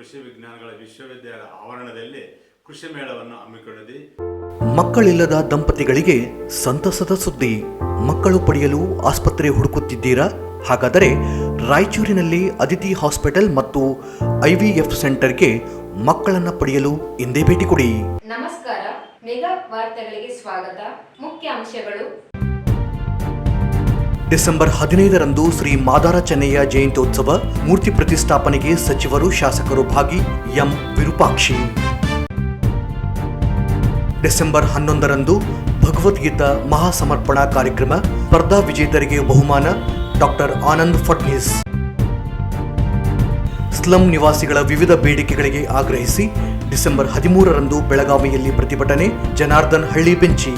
ಕೃಷಿ ವಿಜ್ಞಾನಗಳ ವಿಶ್ವವಿದ್ಯಾಲಯ ಆವರಣದಲ್ಲಿ ಕೃಷಿ ಮೇಳವನ್ನು ಹಮ್ಮಿಕೊಂಡಿದೆ ಮಕ್ಕಳಿಲ್ಲದ ದಂಪತಿಗಳಿಗೆ ಸಂತಸದ ಸುದ್ದಿ. ಮಕ್ಕಳು ಪಡೆಯಲು ಆಸ್ಪತ್ರೆ ಹುಡುಕುತ್ತಿದ್ದೀರಾ? ಹಾಗಾದರೆ ರಾಯಚೂರಿನಲ್ಲಿ ಅದಿತಿ ಹಾಸ್ಪಿಟಲ್ ಮತ್ತು ಐವಿಎಫ್ ಸೆಂಟರ್ಗೆ ಮಕ್ಕಳನ್ನು ಪಡೆಯಲು ಇಂದೇ ಭೇಟಿ ಕೊಡಿ. ನಮಸ್ಕಾರ ಮೆಗಾ ವಾರ್ತೆಗಳಿಗೆ ಸ್ವಾಗತ. ಮುಖ್ಯಾಂಶಗಳು ಡಿಸೆಂಬರ್ ಹದಿನೈದರಂದು ಶ್ರೀ ಮಾದಾರ ಚೆನ್ನಯ್ಯ ಜಯಂತ್ಯೋತ್ಸವ ಮೂರ್ತಿ ಪ್ರತಿಷ್ಠಾಪನೆಗೆ ಸಚಿವರು ಶಾಸಕರು ಭಾಗಿ ಎಂ ವಿರೂಪಾಕ್ಷಿ. ಡಿಸೆಂಬರ್ ಹನ್ನೊಂದರಂದು ಭಗವದ್ಗೀತಾ ಮಹಾಸಮರ್ಪಣಾ ಕಾರ್ಯಕ್ರಮ ಸ್ಪರ್ಧಾ ವಿಜೇತರಿಗೆ ಬಹುಮಾನ ಡಾಕ್ಟರ್ ಆನಂದ್ ಫಡ್ನೀಸ್. ಸ್ಲಂ ನಿವಾಸಿಗಳ ವಿವಿಧ ಬೇಡಿಕೆಗಳಿಗೆ ಆಗ್ರಹಿಸಿ ಡಿಸೆಂಬರ್ ಹದಿಮೂರರಂದು ಬೆಳಗಾವಿಯಲ್ಲಿ ಪ್ರತಿಭಟನೆ ಜನಾರ್ದನ್ ಹಳ್ಳಿ ಬೆಂಚಿ.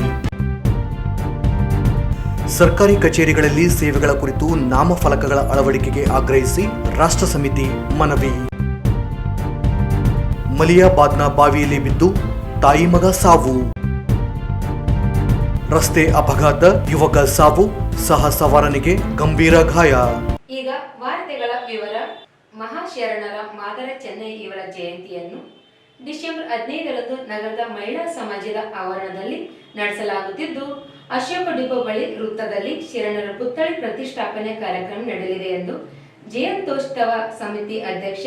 ಸರ್ಕಾರಿ ಕಚೇರಿಗಳಲ್ಲಿ ಸೇವೆಗಳ ಕುರಿತು ನಾಮಫಲಕಗಳ ಅಳವಡಿಕೆಗೆ ಆಗ್ರಹಿಸಿ ರಾಷ್ಟ್ರ ಸಮಿತಿ ಮನವಿ. ಮಲಿಯಾಬಾದ್ನ ಬಾವಿಯಲ್ಲಿ ಬಿದ್ದು ತಾಯಿ ಮಗ ಸಾವು. ರಸ್ತೆ ಅಪಘಾತ, ಯುವಕ ಸಾವು, ಸಹ ಸವಾರನಿಗೆ ಗಂಭೀರ ಗಾಯ. ಈಗ ವಾರ್ತೆಗಳ ವಿವರ, ಮಹಾಶರಣರ ಮಾದರ ಚೆನ್ನೈ ಇವರ ಜಯಂತಿಯನ್ನು ಡಿಸೆಂಬರ್ ಹದಿನೈದರಂದು ನಗರದ ಮಹಿಳಾ ಸಮಾಜದ ಆವರಣದಲ್ಲಿ ನಡೆಸಲಾಗುತ್ತಿದ್ದು ಅಶೋಕ ಡಿಪೋ ಬಳಿ ವೃತ್ತದಲ್ಲಿ ಶರಣರ ಪುತ್ಥಳಿ ಪ್ರತಿಷ್ಠಾಪನೆ ಕಾರ್ಯಕ್ರಮ ನಡೆಯಲಿದೆ ಎಂದು ಜಯಂತೋತ್ಸವ ಸಮಿತಿ ಅಧ್ಯಕ್ಷ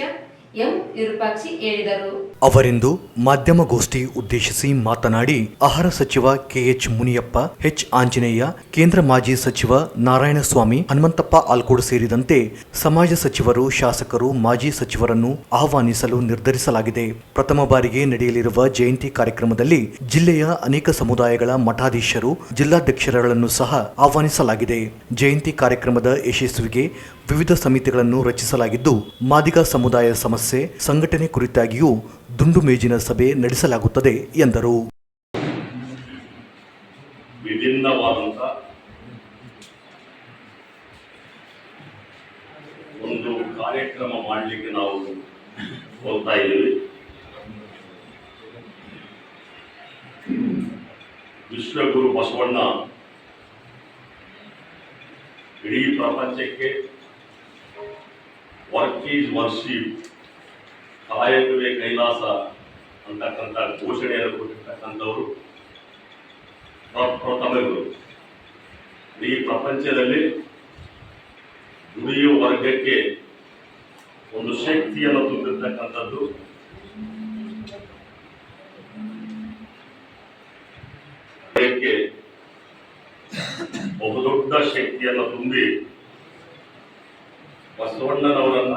ಎಂ ವಿರೂಪಾಕ್ಷಿ ಹೇಳಿದರು. ಅವರಿಂದು ಮಾಧ್ಯಮಗೋಷ್ಠಿ ಉದ್ದೇಶಿಸಿ ಮಾತನಾಡಿ ಆಹಾರ ಸಚಿವ ಕೆಎಚ್ ಮುನಿಯಪ್ಪ, ಎಚ್ ಆಂಜನೇಯ, ಕೇಂದ್ರ ಮಾಜಿ ಸಚಿವ ನಾರಾಯಣಸ್ವಾಮಿ, ಹನುಮಂತಪ್ಪ ಆಲ್ಕೋಡ್ ಸೇರಿದಂತೆ ಸಮಾಜ ಸಚಿವರು, ಶಾಸಕರು, ಮಾಜಿ ಸಚಿವರನ್ನು ಆಹ್ವಾನಿಸಲು ನಿರ್ಧರಿಸಲಾಗಿದೆ. ಪ್ರಥಮ ಬಾರಿಗೆ ನಡೆಯಲಿರುವ ಜಯಂತಿ ಕಾರ್ಯಕ್ರಮದಲ್ಲಿ ಜಿಲ್ಲೆಯ ಅನೇಕ ಸಮುದಾಯಗಳ ಮಠಾಧೀಶರು, ಜಿಲ್ಲಾಧ್ಯಕ್ಷರುಗಳನ್ನು ಸಹ ಆಹ್ವಾನಿಸಲಾಗಿದೆ. ಜಯಂತಿ ಕಾರ್ಯಕ್ರಮದ ಯಶಸ್ವಿಗೆ ವಿವಿಧ ಸಮಿತಿಗಳನ್ನು ರಚಿಸಲಾಗಿದ್ದು, ಮಾದಿಗ ಸಮುದಾಯ ಸಮಸ್ಯೆ, ಸಂಘಟನೆ ಕುರಿತಾಗಿಯೂ ದುಂಡು ಮೇಜಿನ ಸಭೆ ನಡೆಸಲಾಗುತ್ತದೆ ಎಂದರು. ವಿಭಿನ್ನವಾದಂಥ ಒಂದು ಕಾರ್ಯಕ್ರಮ ಮಾಡಲಿಕ್ಕೆ ನಾವು ಹೋಗ್ತಾ ಇದ್ದೀವಿ. ವಿಶ್ವಗುರು ಬಸವಣ್ಣ ಇಡೀ ಪ್ರಪಂಚಕ್ಕೆ ವರ್ಕ್ ಈಸ್ ವರ್ಶಿಪ್ ಕಾಯಕವೇ ಕೈಲಾಸ ಅಂತಕ್ಕಂಥ ಘೋಷಣೆಯನ್ನು ಕೊಟ್ಟಿರ್ತಕ್ಕಂಥವರು ಪ್ರ- ಪ್ರಥಮರು ಈ ಪ್ರಪಂಚದಲ್ಲಿ ದುಡಿಯುವ ವರ್ಗಕ್ಕೆ ಒಂದು ಶಕ್ತಿಯನ್ನು ತುಂಬಿರ್ತಕ್ಕಂಥದ್ದು ಬಹುದೊಡ್ಡ ಶಕ್ತಿಯನ್ನು ತುಂಬಿ ಬಸವಣ್ಣನವರನ್ನ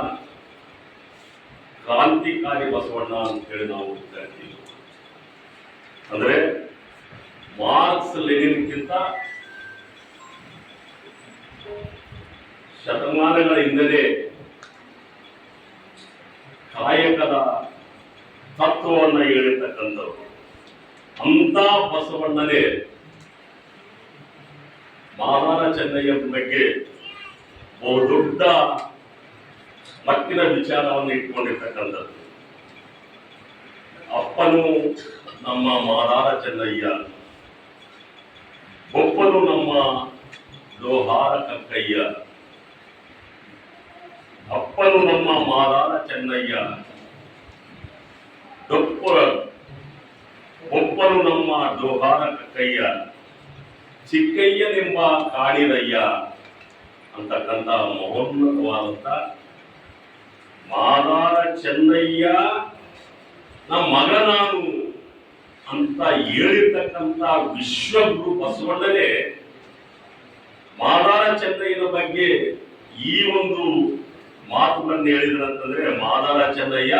ಕ್ರಾಂತಿಕಾರಿ ಬಸವಣ್ಣ ಅಂತ ಹೇಳಿ ನಾವು ಕರಿತೀವಿ ಅಂದ್ರೆ ಮಾರ್ಕ್ಸ್ ಲೆನಿನ್ಗಿಂತ ಶತಮಾನಗಳ ಹಿಂದೆ ಕಾಯಕದ ತತ್ವವನ್ನು ಹೇಳಿರ್ತಕ್ಕಂಥವ್ರು. ಅಂತ ಬಸವಣ್ಣನೇ ಮಾದಾರ ಚೆನ್ನಯ್ಯ ಬಗ್ಗೆ ಬಹುದೊಡ್ಡ ಮಟ್ಟಿನ ವಿಚಾರವನ್ನು ಇಟ್ಕೊಂಡಿರ್ತಕ್ಕಂಥದ್ದು. ಅಪ್ಪನು ನಮ್ಮ ಮಾರಾರ ಚೆನ್ನಯ್ಯ. ಒಪ್ಪನು ನಮ್ಮ ಲೋಹಾರ ಕಕ್ಕಯ್ಯ. ಅಪ್ಪನು ನಮ್ಮ ಮಾರಾರ ಚೆನ್ನಯ್ಯ. ಡೊಪ್ಪರ ಒಪ್ಪನು ನಮ್ಮ ಲೋಹಾರ ಕಕ್ಕಯ್ಯ. ಚಿಕ್ಕಯ್ಯನೆಂಬ ಕಾಡಿರಯ್ಯ ಅಂತಕ್ಕಂಥ ಮಹೋನ್ನತವಾದಂಥ ಮಾದಾರ ಚೆನ್ನಯ್ಯ, ನಮ್ಮ ಮಗ ನಾನು ಅಂತ ಹೇಳಿರ್ತಕ್ಕಂಥ ವಿಶ್ವಗುರು ಬಸವಣ್ಣನೇ, ಮಾದಾರ ಚೆನ್ನಯ್ಯನ ಬಗ್ಗೆ ಈ ಒಂದು ಮಾತುಗಳನ್ನು ಹೇಳಿದ್ರಂತಂದ್ರೆ ಮಾದಾರ ಚೆನ್ನಯ್ಯ,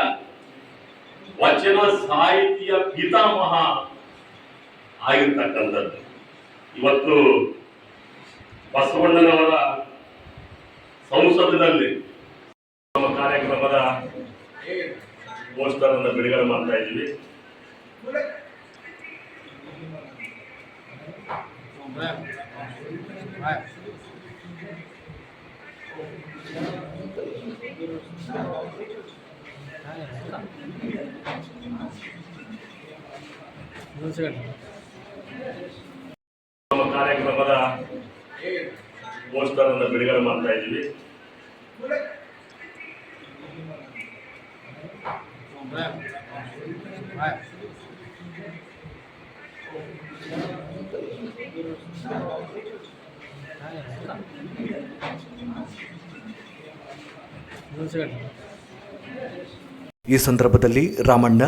ವಚನ ಸಾಹಿತ್ಯ ಪಿತಾಮಹ ಆಗಿರ್ತಕ್ಕಂಥದ್ದು. ಇವತ್ತು ಬಸವಣ್ಣನವರ ಸಂಸದಿನಲ್ಲಿ ನಮ್ಮ ಕಾರ್ಯಕ್ರಮದ ಪೋಸ್ಟರ್ ಅನ್ನು ಬಿಡುಗಡೆ ಮಾಡ್ತಾ ಇದ್ದೀವಿ. ನಮ್ಮ ಕಾರ್ಯಕ್ರಮದ ಪೋಸ್ಟರ್ ಅನ್ನು ಬಿಡುಗಡೆ ಮಾಡ್ತಾ ಇದ್ದೀವಿ. ಈ ಸಂದರ್ಭದಲ್ಲಿ ರಾಮಣ್ಣ,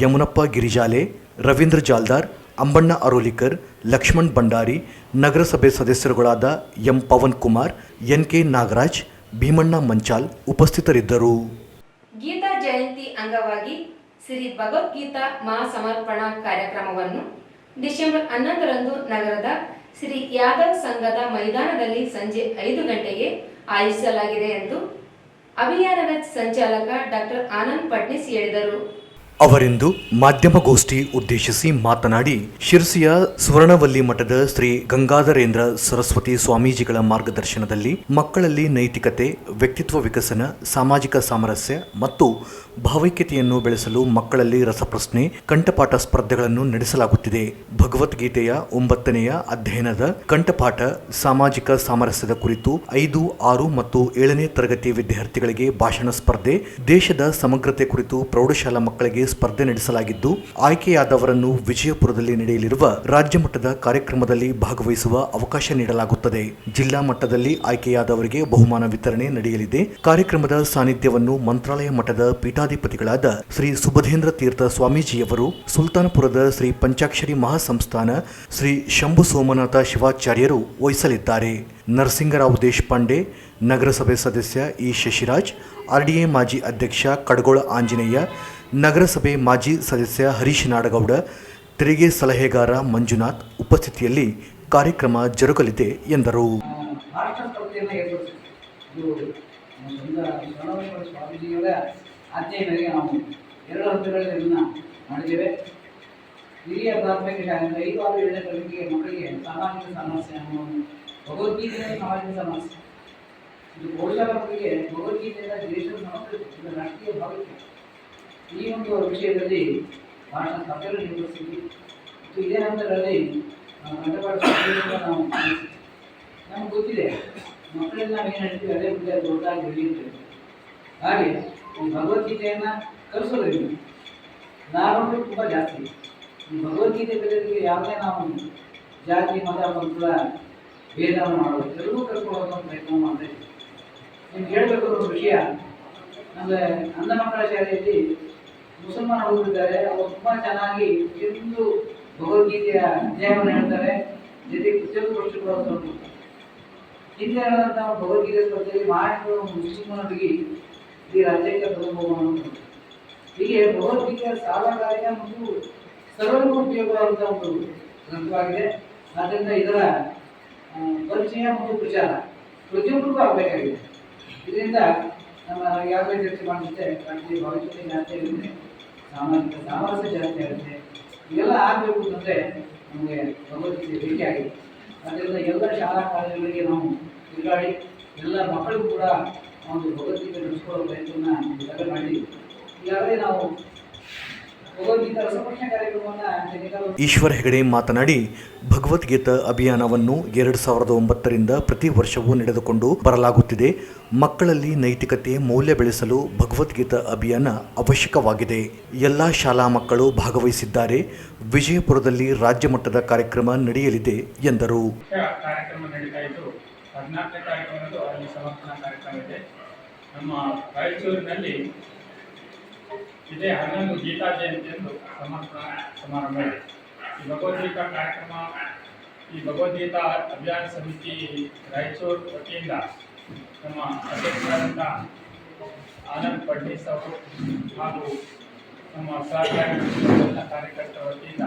ಯಮುನಪ್ಪ ಗಿರಿಜಾಲೆ, ರವೀಂದ್ರ ಜಾಲ್ದಾರ್, ಅಂಬಣ್ಣ ಅರೋಲಿಕರ್, ಲಕ್ಷ್ಮಣ್ ಭಂಡಾರಿ, ನಗರಸಭೆ ಸದಸ್ಯರುಗಳಾದ M Pavan Kumar, N K Nagaraj, Bheemanna Manchal ಉಪಸ್ಥಿತರಿದ್ದರು. ಗೀತಾ ಜಯಂತಿ ಅಂಗವಾಗಿ ಶ್ರೀ ಭಗವದ್ಗೀತಾ ಮಹಾಸಮರ್ಪಣಾ ಕಾರ್ಯಕ್ರಮವನ್ನು ಡಿಸೆಂಬರ್ ಹನ್ನೊಂದರಂದು ನಗರದ ಶ್ರೀ ಯಾದವ್ ಸಂಘದ ಮೈದಾನದಲ್ಲಿ ಸಂಜೆ ಐದು ಗಂಟೆಗೆ ಆಯೋಜಿಸಲಾಗಿದೆ ಎಂದು ಅಭಿಯಾನದ ಸಂಚಾಲಕ ಡಾಕ್ಟರ್ ಆನಂದ್ ಪಟ್ನಿಸ್ ಹೇಳಿದರು. ಅವರಿಂದು ಮಾಧ್ಯಮಗೋಷ್ಠಿ ಉದ್ದೇಶಿಸಿ ಮಾತನಾಡಿ, ಶಿರ್ಸಿಯ ಸುವರ್ಣವಲ್ಲಿ ಮಠದ ಶ್ರೀ ಗಂಗಾಧರೇಂದ್ರ ಸರಸ್ವತಿ ಸ್ವಾಮೀಜಿಗಳ ಮಾರ್ಗದರ್ಶನದಲ್ಲಿ ಮಕ್ಕಳಲ್ಲಿ ನೈತಿಕತೆ, ವ್ಯಕ್ತಿತ್ವ ವಿಕಸನ, ಸಾಮಾಜಿಕ ಸಾಮರಸ್ಯ ಮತ್ತು ಭಾವೈಕ್ಯತೆಯನ್ನು ಬೆಳೆಸಲು ಮಕ್ಕಳಲ್ಲಿ ರಸಪ್ರಶ್ನೆ, ಕಂಠಪಾಠ ಸ್ಪರ್ಧೆಗಳನ್ನು ನಡೆಸಲಾಗುತ್ತಿದೆ. ಭಗವದ್ಗೀತೆಯ ಒಂಬತ್ತನೆಯ ಅಧ್ಯಯನದ ಕಂಠಪಾಠ ಸಾಮಾಜಿಕ ಸಾಮರಸ್ಯದ ಕುರಿತು ಐದು, ಆರು ಮತ್ತು ಏಳನೇ ತರಗತಿ ವಿದ್ಯಾರ್ಥಿಗಳಿಗೆ ಭಾಷಣ ಸ್ಪರ್ಧೆ, ದೇಶದ ಸಮಗ್ರತೆ ಕುರಿತು ಪ್ರೌಢಶಾಲಾ ಮಕ್ಕಳಿಗೆ ಸ್ಪರ್ಧೆ ನಡೆಸಲಾಗಿದ್ದು, ಆಯ್ಕೆಯಾದವರನ್ನು ವಿಜಯಪುರದಲ್ಲಿ ನಡೆಯಲಿರುವ ರಾಜ್ಯ ಮಟ್ಟದ ಕಾರ್ಯಕ್ರಮದಲ್ಲಿ ಭಾಗವಹಿಸುವ ಅವಕಾಶ ನೀಡಲಾಗುತ್ತದೆ. ಜಿಲ್ಲಾ ಮಟ್ಟದಲ್ಲಿ ಆಯ್ಕೆಯಾದವರಿಗೆ ಬಹುಮಾನ ವಿತರಣೆ ನಡೆಯಲಿದೆ. ಕಾರ್ಯಕ್ರಮದ ಸಾನ್ನಿಧ್ಯವನ್ನು ಮಂತ್ರಾಲಯ ಮಠದ ಪೀಠಾಧಿಪತಿಗಳಾದ ಶ್ರೀ ಸುಬಧೇಂದ್ರ ತೀರ್ಥ ಸ್ವಾಮೀಜಿಯವರು, ಸುಲ್ತಾನಪುರದ ಶ್ರೀ ಪಂಚಾಕ್ಷರಿ ಮಹಾಸಂಸ್ಥಾನ ಶ್ರೀ ಶಂಭು ಸೋಮನಾಥ ಶಿವಾಚಾರ್ಯರು ವಹಿಸಲಿದ್ದಾರೆ. ನರಸಿಂಗರಾವ್ ದೇಶಪಾಂಡೆ, ನಗರಸಭೆ ಸದಸ್ಯ ಇ ಶಶಿರಾಜ್, ಆರ್ಡಿಎ ಮಾಜಿ ಅಧ್ಯಕ್ಷ ಕಡಗೋಳ ಆಂಜನೇಯ ನಗರಸಭೆ ಮಾಜಿ ಸದಸ್ಯ ಹರೀಶ್ ನಾಡಗೌಡ, ತೆರಿಗೆ ಸಲಹೆಗಾರ ಮಂಜುನಾಥ್ ಉಪಸ್ಥಿತಿಯಲ್ಲಿ ಕಾರ್ಯಕ್ರಮ ಜರುಗಲಿದೆ ಎಂದರು. ಹಿರಿಯ ಪ್ರಾಥಮಿಕ ಶಾಲೆಯಿಂದ ಐದು ಆರು ಏಳನೇ ತರಗತಿಗೆ ಮಕ್ಕಳಿಗೆ ಸಾಮಾಜಿಕ ಸಮಸ್ಯೆ ಭಗವದ್ಗೀತೆಯ ಸಮಸ್ಯೆ ಇದು. ಪ್ರೌಢಶಾಲಾ ಮಕ್ಕಳಿಗೆ ಭಗವದ್ಗೀತೆಯಿಂದ ದೇಶದ ಇದು ರಾಷ್ಟ್ರೀಯ ಭಾವೈಕ್ಯ ಈ ಒಂದು ವಿಷಯದಲ್ಲಿ ಭಾಷಣ ಸ್ಪರ್ಧೆಗಳನ್ನು ನಿರ್ವಹಿಸಿದ್ವಿ ಮತ್ತು ಇದೇ ನಂತರದಲ್ಲಿ ನಾವು ನಡೆಸಿದ್ವಿ. ನಮ್ಗೆ ಗೊತ್ತಿದೆ, ಮಕ್ಕಳಲ್ಲಿ ನಾವು ಏನು ಹೇಳ್ತೀವಿ, ಅದೇ ಮುಂದೆ ದೊಡ್ಡದಾಗಿ ಬೆಳೆಯುತ್ತೇವೆ ಹಾಗೆ ಭಗವದ್ಗೀತೆಯನ್ನು ಕಲಿಸೋದ್ರಿಂದ ಲಾಭಗಳು ತುಂಬ ಜಾಸ್ತಿ. ಈ ಭಗವದ್ಗೀತೆ ಕಲಿಯೋದಕ್ಕೆ ಯಾವುದೇ ನಾವು ಜಾತಿ, ಮತ ಪಂಥದ ಭೇದ ಮಾಡೋದು ಎಲ್ಲರೂ ಕಲ್ಕೊಳ್ಳೋದು ಪ್ರಯತ್ನ ಮಾಡಿದೆ ನಿಮ್ಗೆ ಹೇಳಬೇಕು ಒಂದು ವಿಷಯ, ಅಂದರೆ ಅಂಧ ಮಕ್ಕಳ ಶಾಲೆಯಲ್ಲಿ ಮುಸಲ್ಮಾನ ಹುಡುಗಿದ್ದಾರೆ ಅವರು ತುಂಬಾ ಚೆನ್ನಾಗಿ ಪ್ರತಿಯೊಂದು ಭಗವದ್ಗೀತೆಯ ಅಧ್ಯಾಯವನ್ನು ಹೇಳ್ತಾರೆ. ಜೊತೆಗೆ ಪ್ರತಿಯೊಂದು ಪಕ್ಷಗಳು ಸ್ವಲ್ಪ ಹಿಂದೆ ನಡೆದಂಥ ಭಗವದ್ಗೀತೆ ಸ್ಪರ್ಧೆಯಲ್ಲಿ ಮಹಾರಾಷ್ಟ್ರ ಮುಸ್ಲಿಮರಿಗೆ ಈ ರಾಜ್ಯಕ್ಕೆ ತಗೊಂಡು ಹೀಗೆ ಭಗವದ್ಗೀತೆಯ ಸಾಲಗಾರಿಕೆ ಮತ್ತು ಸರ್ವರಿಗೂ ಉಪಯೋಗವಾದಂಥ ಒಂದು ಗ್ರಂಥವಾಗಿದೆ. ಆದ್ದರಿಂದ ಇದರ ಪರಿಚಯ ಮತ್ತು ಪ್ರಚಾರ ಪ್ರತಿಯೊಬ್ಬರಿಗೂ ಆಗಬೇಕಾಗಿದೆ. ಇದರಿಂದ ನಮ್ಮ ಯಾವುದೇ ಚರ್ಚೆ ಮಾಡಿದಂತೆ ಭಾವಿಸುತ್ತೆ ಅಂತ ಆಗುತ್ತೆ ಸಾಮಾಜಿಕ ಸಾಮರಸ್ಯ ಜಾಸ್ತಿ ಆಗುತ್ತೆ. ಇವೆಲ್ಲ ಆಗಬೇಕು ಅಂತಂದರೆ ನಮಗೆ ಭಗವದ್ಗೀತೆ ಬೇಕಾಗಿದೆ ಆದ್ದರಿಂದ ಎಲ್ಲ ಶಾಲಾ ಕಾಲೇಜುಗಳಿಗೆ ನಾವು ತಿರುಗಾಡಿ ಎಲ್ಲ ಮಕ್ಕಳಿಗೂ ಕೂಡ ಒಂದು ಭಗವದ್ಗೀತೆ ನಡೆಸ್ಕೊಳ್ಳೋ ಪ್ರಯತ್ನ ಈಗಾಗಲೇ ಮಾಡಿದ್ದೀವಿ. ಈಗಾಗಲೇ ನಾವು ಭಗವದ್ಗೀತಾ ರಸಪ್ರಶ್ನೆ ಕಾರ್ಯಕ್ರಮವನ್ನು ಶನಿವಾರ ಈಶ್ವರ ಹೆಗಡೆ ಮಾತನಾಡಿ, ಭಗವದ್ಗೀತಾ ಅಭಿಯಾನವನ್ನು ಎರಡು ಸಾವಿರದ ಒಂಬತ್ತರಿಂದ ಪ್ರತಿ ವರ್ಷವೂ ನಡೆದುಕೊಂಡು ಬರಲಾಗುತ್ತಿದೆ. ಮಕ್ಕಳಲ್ಲಿ ನೈತಿಕತೆ ಮೌಲ್ಯ ಬೆಳೆಸಲು ಭಗವದ್ಗೀತಾ ಅಭಿಯಾನ ಅವಶ್ಯಕವಾಗಿದೆ. ಎಲ್ಲ ಶಾಲಾ ಮಕ್ಕಳು ಭಾಗವಹಿಸಿದ್ದಾರೆ. ವಿಜಯಪುರದಲ್ಲಿ ರಾಜ್ಯ ಮಟ್ಟದ ಕಾರ್ಯಕ್ರಮ ನಡೆಯಲಿದೆ ಎಂದರು. ಸಮರ್ಪಣಾ ಕಾರ್ಯಕ್ರಮ ಇದೇ. ಹನ್ನೊಂದು ಗೀತಾ ಜಯಂತಿಯಂದು ಸಮರ್ಪಣ ಸಮಾರಂಭ ಈ ಭಗವದ್ಗೀತಾ ಕಾರ್ಯಕ್ರಮ, ಈ ಭಗವದ್ಗೀತಾ ಅಭಿಯಾನ ಸಮಿತಿ ರಾಯಚೂರು ವತಿಯಿಂದ ನಮ್ಮ ಅಧ್ಯಕ್ಷರಾದಂಥ ಆನಂದ್ ಫಡ್ನೀಸ್ ಅವರು ಹಾಗೂ ನಮ್ಮ ಸಹಕಾರಿ ಕಾರ್ಯಕರ್ತರ ವತಿಯಿಂದ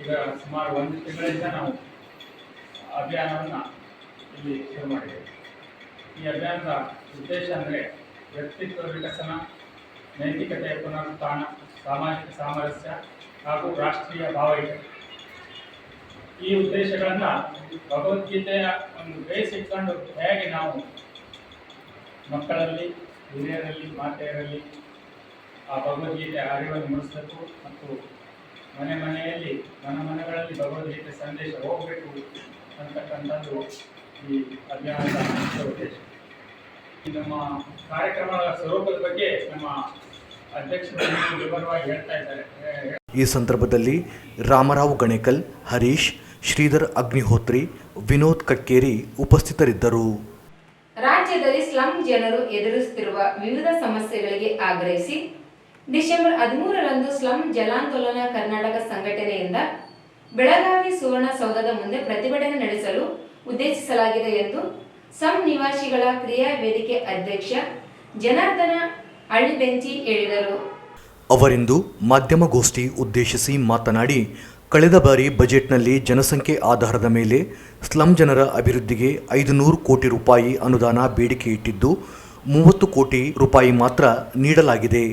ಈಗ ಸುಮಾರು ಒಂದು ತಿಂಗಳಿಂದ ನಾವು ಅಭಿಯಾನವನ್ನು ಇಲ್ಲಿ ಶುರು ಮಾಡಿದ್ದೇವೆ. ಈ ಅಭಿಯಾನದ ಉದ್ದೇಶ ಅಂದರೆ ವ್ಯಕ್ತಿತ್ವ ವಿಕಸನ ನೈತಿಕತೆಯ ಪುನರುತ್ಥಾನ, ಸಾಮಾಜಿಕ ಸಾಮರಸ್ಯ ಹಾಗೂ ರಾಷ್ಟ್ರೀಯ ಭಾವೈಕ್ಯ ಈ ಉದ್ದೇಶಗಳನ್ನು ಭಗವದ್ಗೀತೆಯ ಒಂದು ಬೇಸ್ ಇಟ್ಕೊಂಡು ಹೇಗೆ ನಾವು ಮಕ್ಕಳಲ್ಲಿ, ಹಿರಿಯರಲ್ಲಿ, ಮಾತೆಯರಲ್ಲಿ ಆ ಭಗವದ್ಗೀತೆ ಅರಿವನ್ನು ಮೂಡಿಸಬೇಕು ಮತ್ತು ಮನೆ ಮನೆಯಲ್ಲಿ, ಮನ ಮನೆಗಳಲ್ಲಿ ಭಗವದ್ಗೀತೆ ಸಂದೇಶ ಹೋಗಬೇಕು ಅಂತಕ್ಕಂಥದ್ದು ಈ ಅಭಿಯಾನದ ಉದ್ದೇಶ. ಈ ನಮ್ಮ ಕಾರ್ಯಕ್ರಮದ ಸ್ವರೂಪದ ಬಗ್ಗೆ ನಮ್ಮ ಅಧ್ಯಕ್ಷರು ವಿವರವಾಗಿ ಹೇಳ್ತಾ ಇದ್ದಾರೆ. ಈ ಸಂದರ್ಭದಲ್ಲಿ ರಾಮರಾವ್ ಗಣೇಕಲ್ ಹರೀಶ್ ಶ್ರೀಧರ್ ಅಗ್ನಿಹೋತ್ರಿ ವಿನೋದ್ ಕಕ್ಕೇರಿ ಉಪಸ್ಥಿತರಿದ್ದರು. ರಾಜ್ಯದಲ್ಲಿ ಸ್ಲಂ ಜನರು ಎದುರಿಸುತ್ತಿರುವ ವಿವಿಧ ಸಮಸ್ಯೆಗಳಿಗೆ ಆಗ್ರಹಿಸಿ ಡಿಸೆಂಬರ್ ಹದಿಮೂರರಂದು ಸ್ಲಂ ಜಲಾಂದೋಲನ ಕರ್ನಾಟಕ ಸಂಘಟನೆಯಿಂದ ಬೆಳಗಾವಿ ಸುವರ್ಣಸೌಧದ ಮುಂದೆ ಪ್ರತಿಭಟನೆ ನಡೆಸಲು ಉದ್ದೇಶಿಸಲಾಗಿದೆ ಎಂದು ಸಂ ನಿವಾಸಿಗಳ ಕ್ರಿಯಾ ವೇದಿಕೆ ಅಧ್ಯಕ್ಷ ಜನಾರ್ದನ ಅಳ್ಳಿಬೆಂಚಿ ಹೇಳಿದರು. ಅವರಿಂದು ಮಾಧ್ಯಮಗೋಷ್ಠಿ ಉದ್ದೇಶಿಸಿ ಮಾತನಾಡಿ, ಕಳೆದ ಬಾರಿ ಬಜೆಟ್ನಲ್ಲಿ ಜನಸಂಖ್ಯೆ ಆಧಾರದ ಮೇಲೆ ಸ್ಲಂ ಜನರ ಅಭಿವೃದ್ಧಿಗೆ ಐದು ನೂರು ಕೋಟಿ ರೂಪಾಯಿ ಅನುದಾನ ಬೇಡಿಕೆ ಇಟ್ಟಿದ್ದು, ಮೂವತ್ತು ಕೋಟಿ ರೂಪಾಯಿ ಮಾತ್ರ ನೀಡಲಾಗಿದೆ.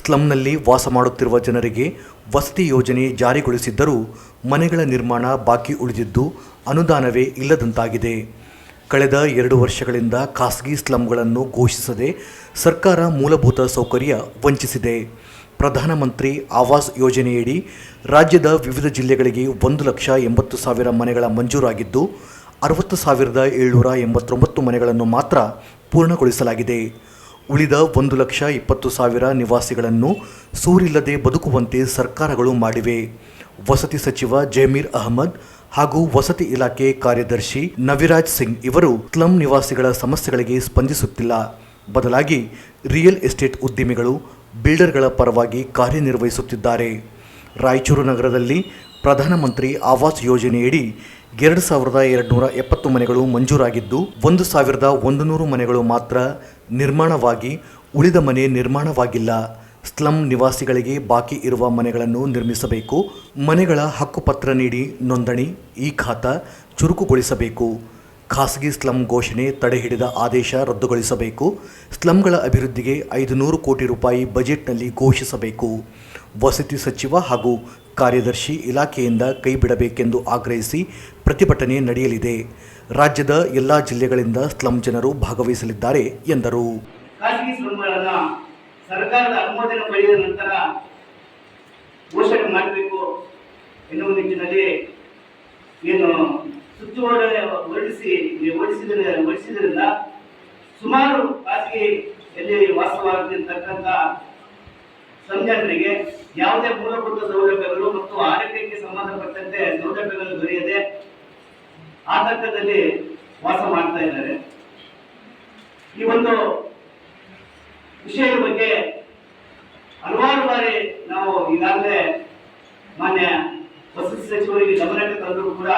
ಸ್ಲಂನಲ್ಲಿ ವಾಸ ಮಾಡುತ್ತಿರುವ ಜನರಿಗೆ ವಸತಿ ಯೋಜನೆ ಜಾರಿಗೊಳಿಸಿದ್ದರೂ ಮನೆಗಳ ನಿರ್ಮಾಣ ಬಾಕಿ ಉಳಿದಿದ್ದು, ಅನುದಾನವೇ ಇಲ್ಲದಂತಾಗಿದೆ. ಕಳೆದ ಎರಡು ವರ್ಷಗಳಿಂದ ಖಾಸಗಿ ಸ್ಲಂಗಳನ್ನು ಘೋಷಿಸದೆ ಸರ್ಕಾರ ಮೂಲಭೂತ ಸೌಕರ್ಯ ವಂಚಿಸಿದೆ. ಪ್ರಧಾನಮಂತ್ರಿ ಆವಾಸ್ ಯೋಜನೆಯಡಿ ರಾಜ್ಯದ ವಿವಿಧ ಜಿಲ್ಲೆಗಳಿಗೆ ಒಂದು ಲಕ್ಷ ಎಂಬತ್ತು ಸಾವಿರ ಮನೆಗಳ ಮಂಜೂರಾಗಿದ್ದು, ಅರವತ್ತು ಸಾವಿರದ ಏಳ್ನೂರ ಎಂಬತ್ತೊಂಬತ್ತು ಮನೆಗಳನ್ನು ಮಾತ್ರ ಪೂರ್ಣಗೊಳಿಸಲಾಗಿದೆ. ಉಳಿದ ಒಂದು ಲಕ್ಷ ಇಪ್ಪತ್ತು ಸಾವಿರ ನಿವಾಸಿಗಳನ್ನು ಸೂರಿಲ್ಲದೆ ಬದುಕುವಂತೆ ಸರ್ಕಾರಗಳು ಮಾಡಿವೆ. ವಸತಿ ಸಚಿವ ಜಮೀರ್ ಅಹಮದ್ ಹಾಗೂ ವಸತಿ ಇಲಾಖೆ ಕಾರ್ಯದರ್ಶಿ ನವಿರಾಜ್ ಸಿಂಗ್ ಇವರು ಸ್ಲಂ ನಿವಾಸಿಗಳ ಸಮಸ್ಯೆಗಳಿಗೆ ಸ್ಪಂದಿಸುತ್ತಿಲ್ಲ. ಬದಲಾಗಿ ರಿಯಲ್ ಎಸ್ಟೇಟ್ ಉದ್ಯಮಿಗಳು ಬಿಲ್ಡರ್ಗಳ ಪರವಾಗಿ ಕಾರ್ಯನಿರ್ವಹಿಸುತ್ತಿದ್ದಾರೆ. ರಾಯಚೂರು ನಗರದಲ್ಲಿ ಪ್ರಧಾನಮಂತ್ರಿ ಆವಾಸ್ ಯೋಜನೆಯಡಿ ಎರಡು ಸಾವಿರದ ಎರಡುನೂರ ಎಪ್ಪತ್ತು ಮನೆಗಳು ಮಂಜೂರಾಗಿದ್ದು, ಒಂದು ಸಾವಿರದ ಒಂದು ನೂರು ಮನೆಗಳು ಮಾತ್ರ ನಿರ್ಮಾಣವಾಗಿ ಉಳಿದ ಮನೆ ನಿರ್ಮಾಣವಾಗಿಲ್ಲ. ಸ್ಲಂ ನಿವಾಸಿಗಳಿಗೆ ಬಾಕಿ ಇರುವ ಮನೆಗಳನ್ನು ನಿರ್ಮಿಸಬೇಕು. ಮನೆಗಳ ಹಕ್ಕುಪತ್ರ ನೀಡಿ ನೋಂದಣಿ, ಈ ಖಾತಾ ಚುರುಕುಗೊಳಿಸಬೇಕು. ಖಾಸಗಿ ಸ್ಲಂ ಘೋಷಣೆ ತಡೆಹಿಡಿದ ಆದೇಶ ರದ್ದುಗೊಳಿಸಬೇಕು. ಸ್ಲಂಗಳ ಅಭಿವೃದ್ಧಿಗೆ ಐದು ನೂರು ಕೋಟಿ ರೂಪಾಯಿ ಬಜೆಟ್ನಲ್ಲಿ ಘೋಷಿಸಬೇಕು. ವಸತಿ ಸಚಿವ ಹಾಗೂ ಕಾರ್ಯದರ್ಶಿ ಇಲಾಖೆಯಿಂದ ಕೈಬಿಡಬೇಕೆಂದು ಆಗ್ರಹಿಸಿ ಪ್ರತಿಭಟನೆ ನಡೆಯಲಿದೆ. ರಾಜ್ಯದ ಎಲ್ಲ ಜಿಲ್ಲೆಗಳಿಂದ ಸ್ಲಂ ಜನರು ಭಾಗವಹಿಸಲಿದ್ದಾರೆ ಎಂದರು. ಸರ್ಕಾರದ ಅನುಮೋದನೆ ಪಡೆದ ನಂತರ ಘೋಷಣೆ ಮಾಡಬೇಕು ಎನ್ನುವ ನಿಟ್ಟಿನಲ್ಲಿ ಏನು ಸುತ್ತುವರೆ ಹೊರಡಿಸಿ ಹೊರಡಿಸಿದ ಹೊರಡಿಸಿದ್ರಿಂದ ಸುಮಾರು ಖಾಸಗಿಯಲ್ಲಿ ವಾಸವಾಗಿರ್ತಕ್ಕಂಥ ಸಂಜನರಿಗೆ ಯಾವುದೇ ಮೂಲಭೂತ ಸೌಲಭ್ಯಗಳು ಮತ್ತು ಆರೋಗ್ಯಕ್ಕೆ ಸಂಬಂಧಪಟ್ಟಂತೆ ಸೌಲಭ್ಯಗಳು ದೊರೆಯದೆ ಆತಂಕದಲ್ಲಿ ವಾಸ ಮಾಡ್ತಾ ಇದ್ದಾರೆ. ಈ ಒಂದು ವಿಷಯದ ಬಗ್ಗೆ ಹಲವಾರು ಬಾರಿ ನಾವು ಈಗಾಗಲೇ ಮಾನ್ಯ ವಸತಿ ಸಚಿವರಿಗೆ ಗಮನಕ್ಕೆ ತಂದರೂ ಕೂಡ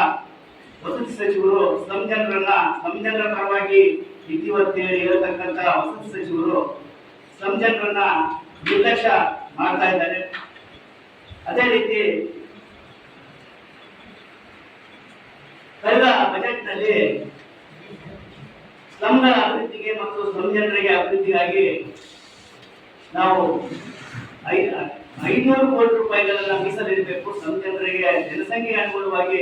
ವಸತಿ ಸಚಿವರು ಸಂಜನರನ್ನ, ಸಂಜನರ ಪರವಾಗಿ ಇತಿವತ್ತೇಳಿ ಹೇಳ್ತಕ್ಕಂಥ ವಸತಿ ಸಚಿವರು ಸಂಜನರನ್ನ ನಿರ್ಲಕ್ಷ್ಯ ಮಾಡ್ತಾ ಇದ್ದಾರೆ. ಅದೇ ರೀತಿ ಕಳೆದ ಬಜೆಟ್ನಲ್ಲಿ ಸ್ಲಂಗಳ ಅಭಿವೃದ್ಧಿಗೆ ಮತ್ತು ಜನರಿಗೆ ಅಭಿವೃದ್ಧಿಗಾಗಿ ನಾವು ಐನೂರು ಕೋಟಿ ರೂಪಾಯಿಗಳನ್ನ ಮೀಸಲಿಡಬೇಕು. ಜನರಿಗೆ ಜನಸಂಖ್ಯೆಗೆ ಅನುಗುಣವಾಗಿ